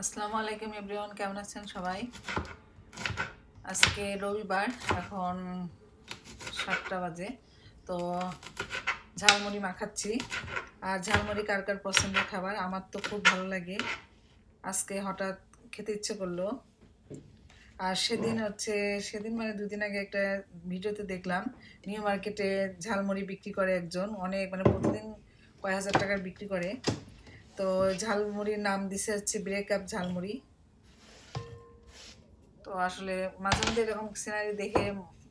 আসসালামু আলাইকুম এভরিওয়ান, কেমন আছেন সবাই? আজকে রবিবার, এখন সাতটা বাজে, তো ঝালমুড়ি মাখাচ্ছি আর ঝালমুড়ি কার কার পছন্দের খাবার? আমার তো খুব ভালো লাগে। আজকে হঠাৎ খেতে ইচ্ছে করল। আর সেদিন হচ্ছে, সেদিন মানে দুদিন আগে একটা ভিডিওতে দেখলাম, নিউ মার্কেটে ঝালমুড়ি বিক্রি করে একজন, অনেক মানে প্রতিদিন কয় হাজার টাকার বিক্রি করে। তো ঝালমুড়ির নাম দিছে হচ্ছে ব্রেকআপ ঝালমুড়ি। তো আসলে মাঝে মধ্যে এরকম সিনারি দেখে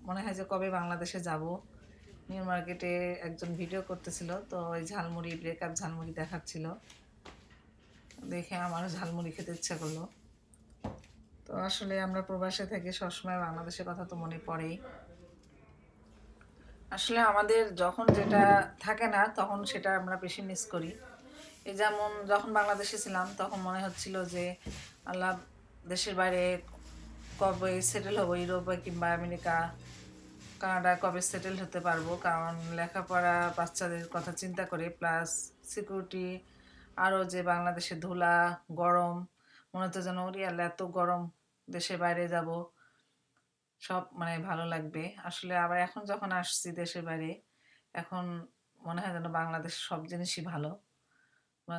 মনে হয় যে কবে বাংলাদেশে যাব। নিউ মার্কেটে একজন ভিডিও করতেছিল, তো ওই ঝালমুড়ি ব্রেকআপ ঝালমুড়ি দেখাচ্ছিল। দেখে আমারও ঝালমুড়ি খেতে ইচ্ছা করল। তো আসলে আমরা প্রবাসে থাকি, সবসময় বাংলাদেশের কথা তো মনে পড়েই। আসলে আমাদের যখন যেটা থাকে না, তখন সেটা আমরা বেশি মিস করি। এই যেমন যখন বাংলাদেশে ছিলাম, তখন মনে হচ্ছিল যে আল্লাহ দেশের বাইরে কবে সেটেল হব, ইউরোপ কিংবা আমেরিকা, কানাডা কবে সেটেল হতে পারব? কারণ লেখাপড়া বাচ্চাদের কথা চিন্তা করে প্লাস সিকিউরিটি আরও যে বাংলাদেশে ধুলা, গরম, মনে হতো যেন, ওরি আল্লাহ, এত গরম, দেশের বাইরে যাব। সব মানে ভালো লাগবে। আসলে আবার এখন যখন আসছি দেশের বাইরে, এখন মনে হয় যেন বাংলাদেশ সব জিনিসই ভালো।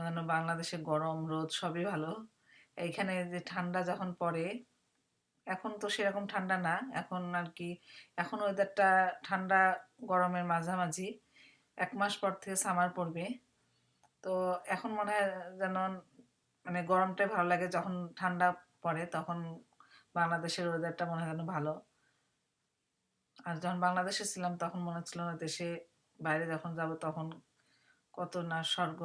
যেন বাংলাদেশে গরম, রোদ সবই ভালো। এইখানে যে ঠান্ডা যখন পড়ে, এখন তো সেরকম ঠান্ডা না। এখন আর কি, এখন ওয়েদারটা ঠান্ডা, গরমের মাঝামাঝি। এক মাস পর থেকে সামার পড়বে। তো এখন মনে হয় যেন মানে গরমটাই ভালো লাগে যখন ঠান্ডা পড়ে, তখন বাংলাদেশের ওয়েদারটা মনে হয় যেন ভালো। আর যখন বাংলাদেশে ছিলাম, তখন মনে হচ্ছিল না দেশে বাইরে যখন যাব, তখন কত না স্বর্গ।